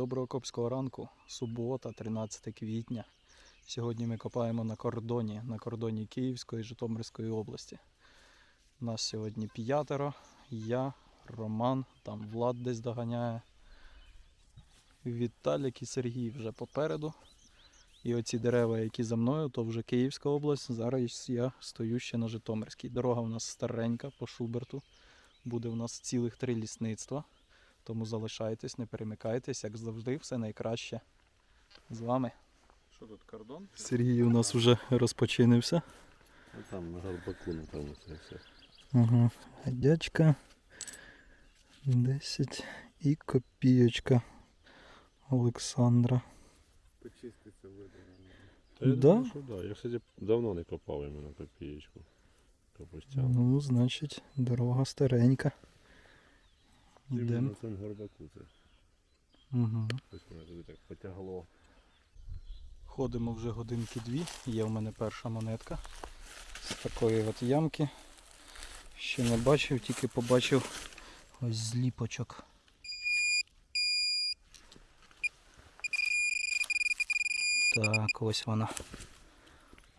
Доброго копського ранку, субота, 13 квітня. Сьогодні ми копаємо на кордоні, на кордоні Київської Житомирської області. Нас сьогодні п'ятеро. Я, Роман, там Влад десь доганяє. Віталік і Сергій вже попереду. І оці дерева, які за мною, то вже Київська область. Зараз я стою ще на Житомирській. Дорога у нас старенька по Шуберту. Буде у нас цілих три лісництва. Тому залишайтесь, не перемикайтесь, як завжди, все найкраще. З вами. Що тут кордон? Сергій у нас вже розпочинився. Ну там на горбаку, напевно, це все. Ага. Дядька 10 і копієчка Олександра. Почиститься видно. Та я Да? думаю, що да. Я, кстати, давно не копав іменно копієчку. Капустяну. Ну, значить, дорога старенька. Йдемо. на цьому горбаку це. Угу. Ось мене туди так потягло. Ходимо вже годинки дві. Є в мене перша монетка з такої от ямки. Ще не бачив, тільки побачив ось зліпочок. Так, ось вона.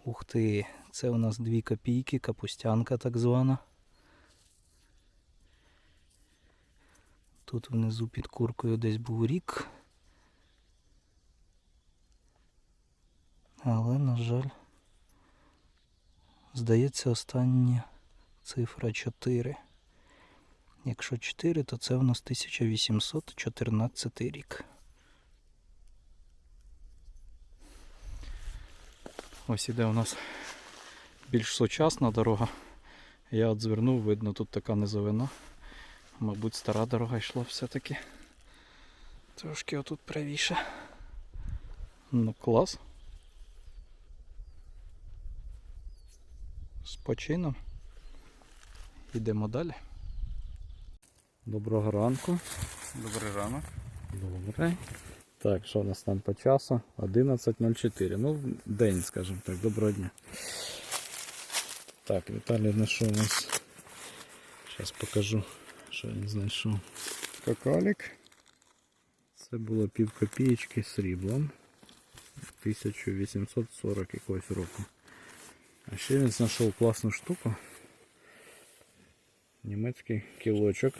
Ух ти, це у нас 2 копійки, капустянка так звана. Тут внизу під куркою десь був рік. Але, на жаль, здається, остання цифра 4. Якщо 4, то це в нас 1814 рік. Ось іде у нас більш сучасна дорога. Я от звернув, видно, тут така низовина. Мабуть, стара дорога йшла все-таки. Трошки отут правіше. Ну, клас. з почином. Йдемо далі. Доброго ранку. Добрий ранок. Добре. Так, що у нас там по часу? 11.04. Ну, день, скажімо так, доброго дня. Так, Віталій знайшов у нас. Зараз покажу, що знайшов. Какалік. Це було пів копієчки сріблом. 1840 якогось року. А ще він знайшов класну штуку. Німецький кілочок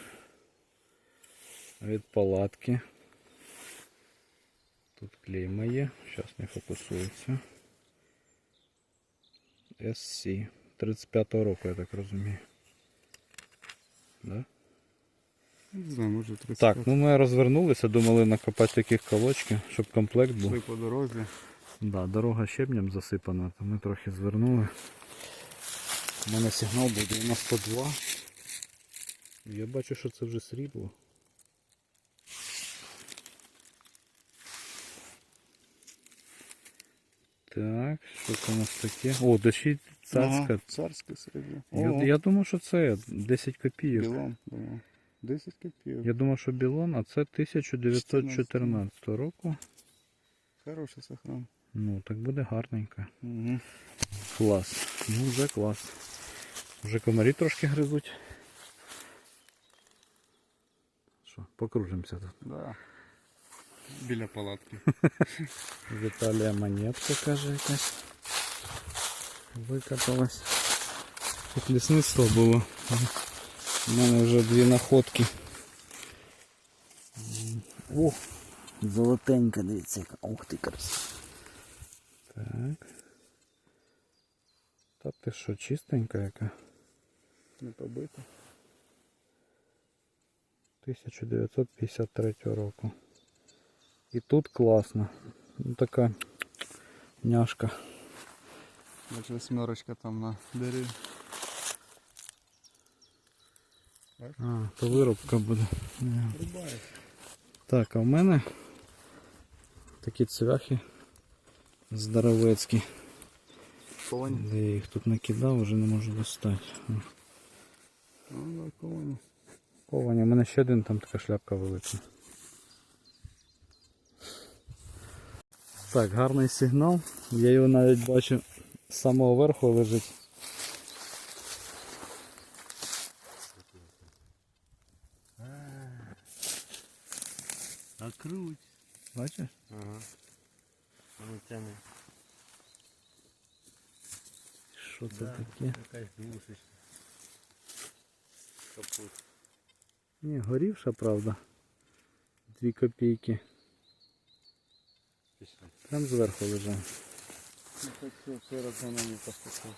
від палатки. Тут клейма є, зараз не фокусується. SC 35-го року, я так розумію. Да? Не знаю, може 30 Так, ну ми розвернулися, думали накопати таких колочків, щоб комплект був. Шли по дорозі. Да, дорога щебнем засипана, то ми трохи звернули. У мене сигнал буде у нас 102. Я бачу, що це вже срібло. Так, що це у нас таке? О, дощі царська. Ага, царське серебро. Я, я думав, що це 10 копійок. білом, білом. 10 копійок. Я думав, що білон, а це 1914 року. Хороший сохран. Ну, так буде гарненько. Угу. Клас. Ну вже клас. Вже комарі трошки гризуть. Що, покружимося тут. Да. Біля палатки. Віталія монетка каже якась. Викопалась. Тут лісництво було. У мене вже дві находки. О! Золотенька, дивіться, яка. Ух ти краса. Так. Та ти що, чистенька яка? Не побито. 1953 року. І тут класно. Ну, така няшка. Бачу, восьмерочка там на дереві. А, то виробка буде. Рубає. Так, а в мене такі цвяхи здоровецькі. Коні. Де я їх тут накидав, вже не можу достати. Ну, да. Ковані, у мене ще один там така шляпка велика. Так, гарний сигнал. Я його навіть бачу з самого верху лежить. Круть. Бачиш? Ага. Ну тяне. Що це Да. таке? Якась душечка. Капут. Ні, горівша, правда. Дві копійки. Пішли. Прям зверху лежав. Ну, так все, перед вона не поступив.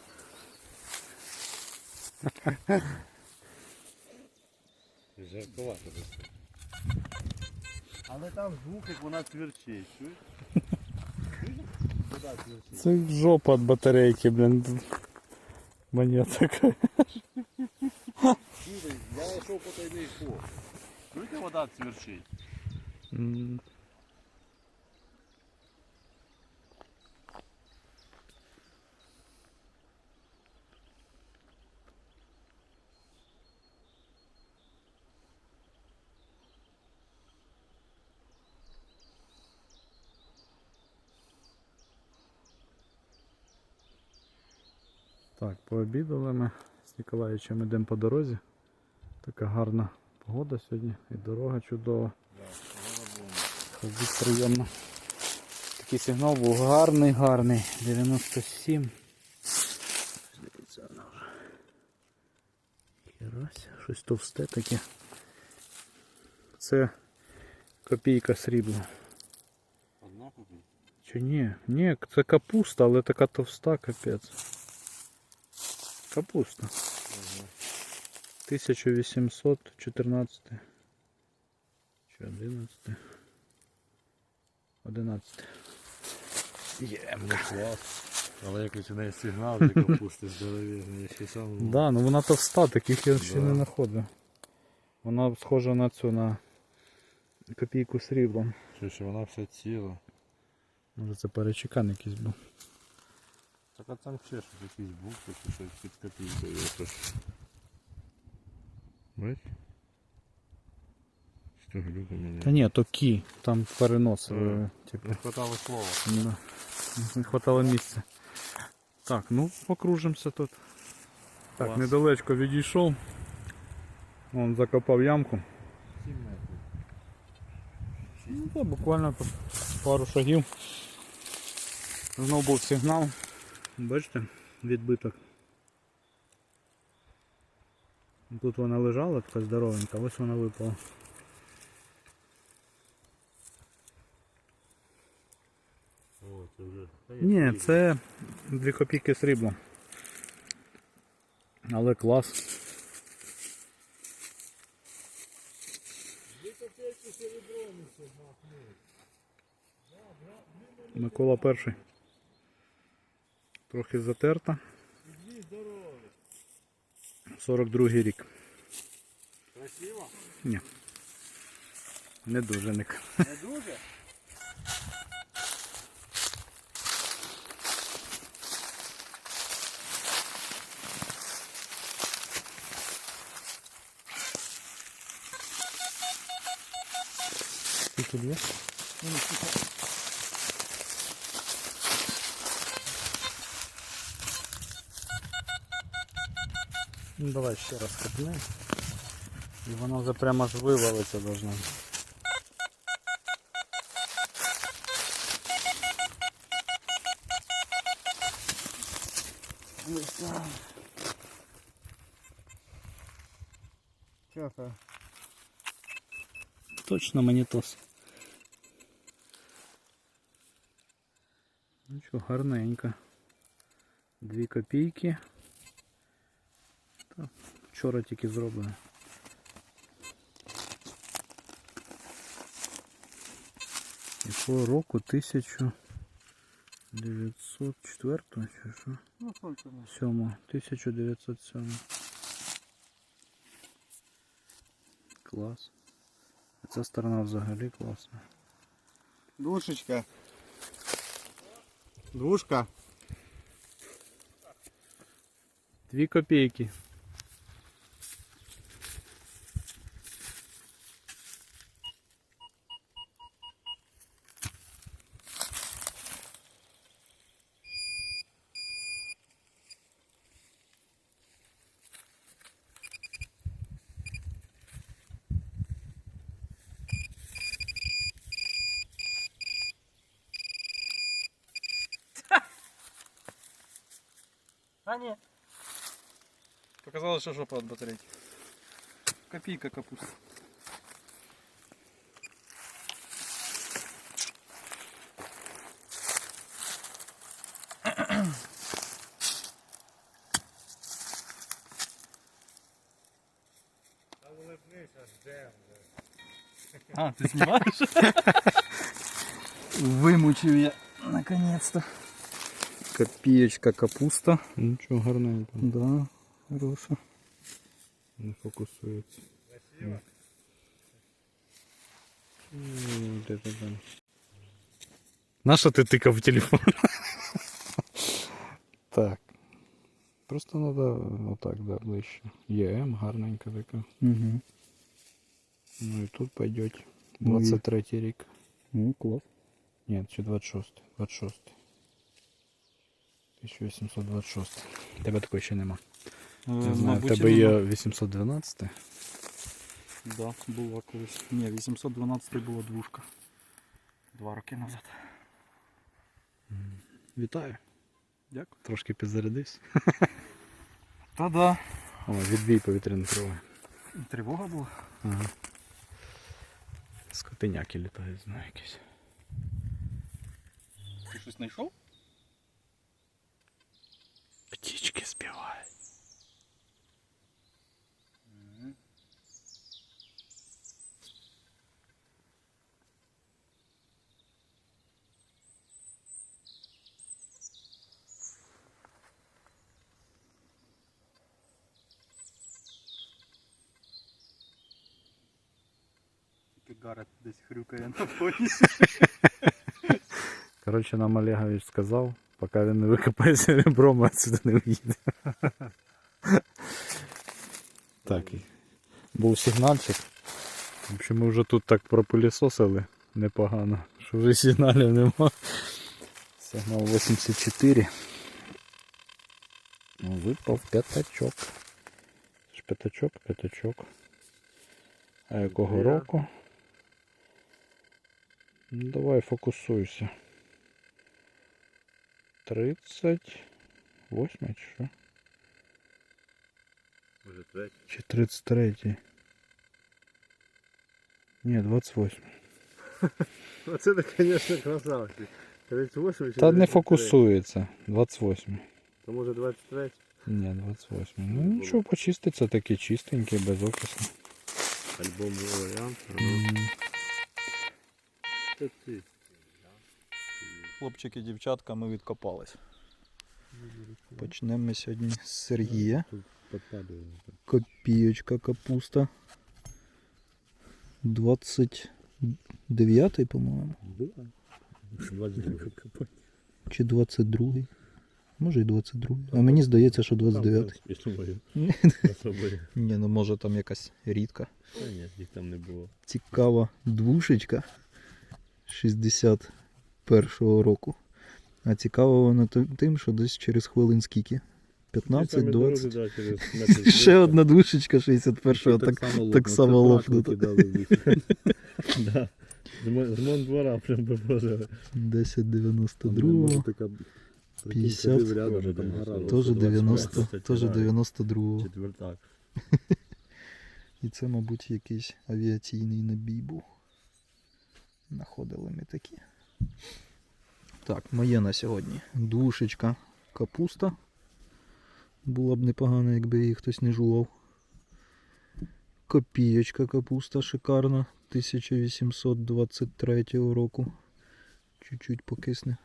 Жарковато десь. Але там звук, як вона цвірчить, чуєш? Чуєш? Вода цвірчить. Це жопа від батарейки, блін. Монеток. Чуєш? Я йшов по тайний ход. Чуєте, вода цвірчить? М. Так, пообідали ми з Ніколаєвичем йдемо по дорозі. Така гарна погода сьогодні і дорога чудова. Ходить приємно. Такий сигнал був гарний, гарний. 97. Здається, вона вже. Херася, щось товсте таке. Це копійка срібла. Одна купить? Чи ні? Ні, це капуста, але така товста, капець. Капуста. 1814 чи 11 11 Є. Ну клас. Але якось у неї сигнал для капусти здоровезний. Я ще сам... Да, ну вона товста, таких я ще Да. не знаходив. Вона схожа на цю на копійку сріблом. Що, що вона вся ціла. Може це перечекан якийсь був. Так а там ще щось якісь букви, чи щось під копійкою якось. Бач? Що глюка мене. Та ні, то кі, там переносили. Ага. Типу. Не хватало слова. Да. Не хватало місця. Так, ну покружимося тут. Так, Клас. недалечко відійшов. Вон закопав ямку. 7 метрів. Ну, та, буквально тут пару шагів. Знов був сигнал. Бачите, відбиток. Тут вона лежала, така здоровенька, ось вона випала. О, це вже. Ні, це 2 копійки срібла. Але клас. Микола перший. Трохи затерта. 42 рік. Красиво? Ні. Не дуже ник. Не дуже? Скільки є? Ну давай ще раз копни. І воно вже прямо ж вивалиться должно. Тихо. Точно монітос. Ну що, гарненько. Дві копійки. Вчора тільки зроблено. Якого року? 1904 чи що? Ну сколько у нас? 7. 1907. Клас. А ця сторона взагалі класна. Душечка. Двушка. Дві копійки. Показалось, що жопа від батарейки. Копійка капуста. А, ти знімаєш? Вимучив я наконец-то. Копієчка капуста. Нічого гарненько. Да, хороша. Не фокусується. На що ти тикав в телефон? Так. Просто треба отак, да, ближче. ЄМ гарненька така. Угу. Ну і тут пойдет. Ну і- 23 рік. Ну, клас. Ні, чи 26. 26. 1826. Тебе такої ще нема. Не знаю, в тебе є 812. Да, була колись. Ні, 812 була двушка. Два роки назад. Вітаю. Дякую. Трошки підзарядився. Та да. О, відбій повітряної тривоги. Тривога була. Ага. Скотиняки літають, знаю якісь. Ти щось знайшов? Птічки співають. Тільки Гарет десь хрюкає на фоні. Коротше, нам Олегович сказав, поки він не викопає серебро, ми отсюди не в'їде. Так, був сигнальчик. В общем, ми вже тут так пропилісосили непогано, що вже сигналів нема. Сигнал 84. Ну, випав п'ятачок. Ж п'ятачок, п'ятачок. А якого року? Ну, давай фокусуйся. 38 чи що? Може третій. Чи 33? Ні, 28. Оце ти, звісно, красавчик. 38 чи Та не 33? фокусується. 28. То може 23? Ні, 28. Ну нічого, почиститься таке чистеньке, без окису. Альбомний варіант. Це ти. Хлопчики, дівчатка, ми відкопались. Почнемо ми сьогодні з Сергія. Копієчка капуста. 29, по-моєму. Да. 22 копать. Чи 22. Може і 22. А мені здається, що 29. Я думаю, Ні. ну може там якась рідка. Та ні, їх там не було. Цікава двушечка 61-го року. А цікава вона тим, що десь через хвилин скільки? 15-20. Ще одна двушечка 61-го. Так, так само лопнута. Да. З мо- З Мондвора прям би боже. 1092. така 50. рядом. Теж 90, 120, теж реально. 92. Четвертак. І це, мабуть, якийсь авіаційний набій був. Находили ми такі. Так, моє на сьогодні. Душечка капуста. Було б непогано, якби її хтось не жував. Копієчка капуста шикарна. 1823 року. Чуть-чуть покисне.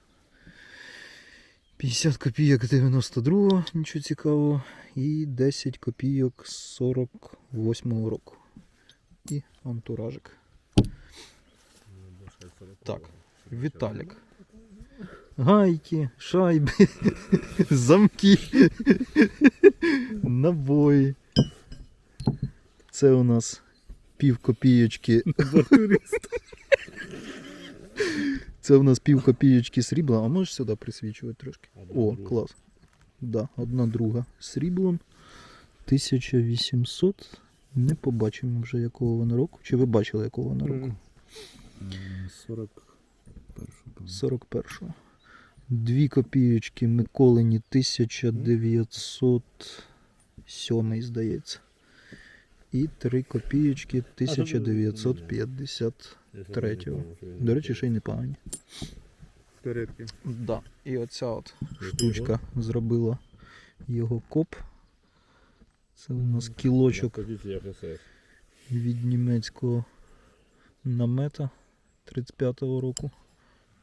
50 копійок 92-го, нічого цікавого. І 10 копійок 48-го року. І антуражик. Так, Віталік. Гайки, шайби, замки, набої. Це у нас пів копійочки. Це у нас пів копійочки срібла, а можеш сюди присвічувати трошки? О, клас. Да, одна друга сріблом. 1800. Не побачимо вже якого вона року. Чи ви бачили якого вона року? 41. 41-го. Дві копійочки Миколині 1907, здається. І три копійочки 1953. До речі, ще й непогані. Передки. Да. І оця от штучка зробила його коп. Це у нас кілочок від німецького намета 35-го року.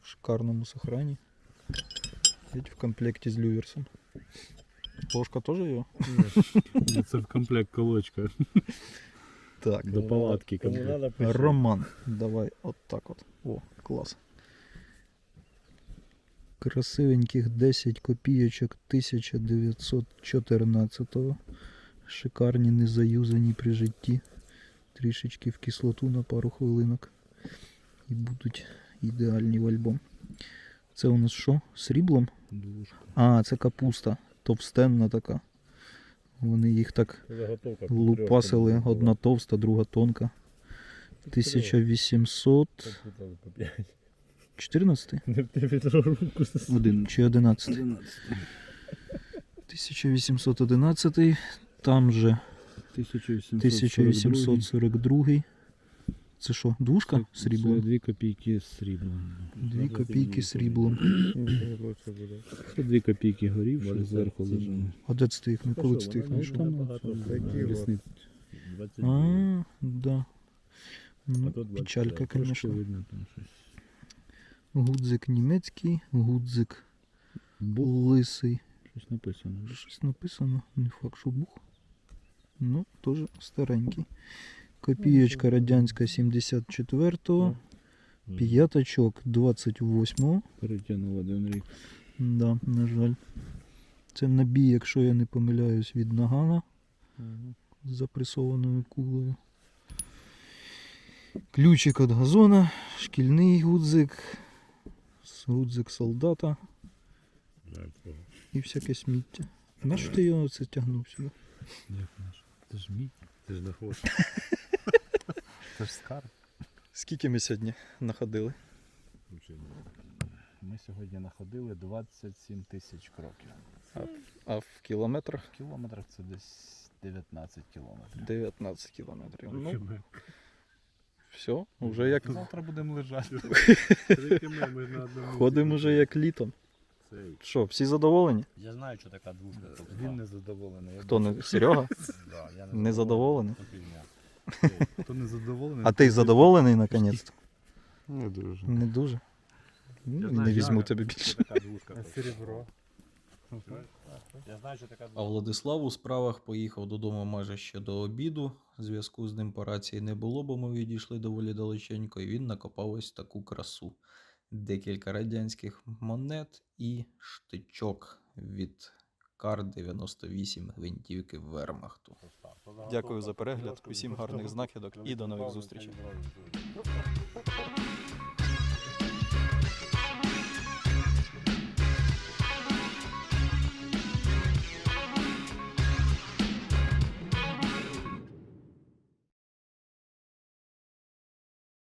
В шикарному сохрані. Ведь в комплекті з люверсом. Ложка теж його? Це в комплект колочка. Так. До палатки комплект. надо, пиши. Роман. Давай от так от. О, клас. Красивеньких 10 копійочок 1914-го. Шикарні, незаюзані при житті. Трішечки в кислоту на пару хвилинок. І будуть ідеальні в альбом. Це у нас що? Сріблом? А, це капуста. Товстенна така. Вони їх так лупасили. Одна товста, друга тонка. 1814 по п'ять. 14 Не в тебе руку. Один чи 11 1811 там же 1842 Це що, двушка сріблом? Дві копійки сріблом. Дві копійки сріблом. Це дві копійки горівши, Може, зверху лежали. А де це ти їх? Коли це ти їх Ну, знайшов? А, да. Ну, печалька, звісно. видно там щось. Гудзик німецький, гудзик лисий. Щось написано. Щось написано, не факт, що бух. Ну, теж старенький. Копієчка радянська 74-го, п'ятачок 28-го. Перетягнув один рік. Да, на жаль. Це набій, якщо я не помиляюсь, від нагана з запресованою кулею. Ключик від газона, шкільний гудзик, гудзик солдата і всяке сміття. Нащо ти його це тягнув сюди? Це ж мій. Ти ж знаходиш. Це ж скарб. Скільки ми сьогодні находили? Ми сьогодні находили 27 тисяч кроків. А в кілометрах В кілометрах це десь 19 кілометрів. 19 кілометрів. Ну, все, вже як Завтра будемо лежати. ходимо вже як літом. Що, всі задоволені? Я знаю, що така двушка. Він не задоволений. Хто не Серега? Не задоволений? Хто не задоволений? А ти задоволений наконець? Не дуже. Не дуже. Ну, і не візьму тебе більше. Така. Серебро. Я знаю, що така А. Владислав у справах поїхав додому майже ще до обіду. Зв'язку з ним по рації не було, бо ми відійшли доволі далеченько, і він накопав ось таку красу. Декілька радянських монет і штичок від Кар 98 гвинтівки Вермахту. Дякую за перегляд, усім гарних знахідок і до нових зустрічей.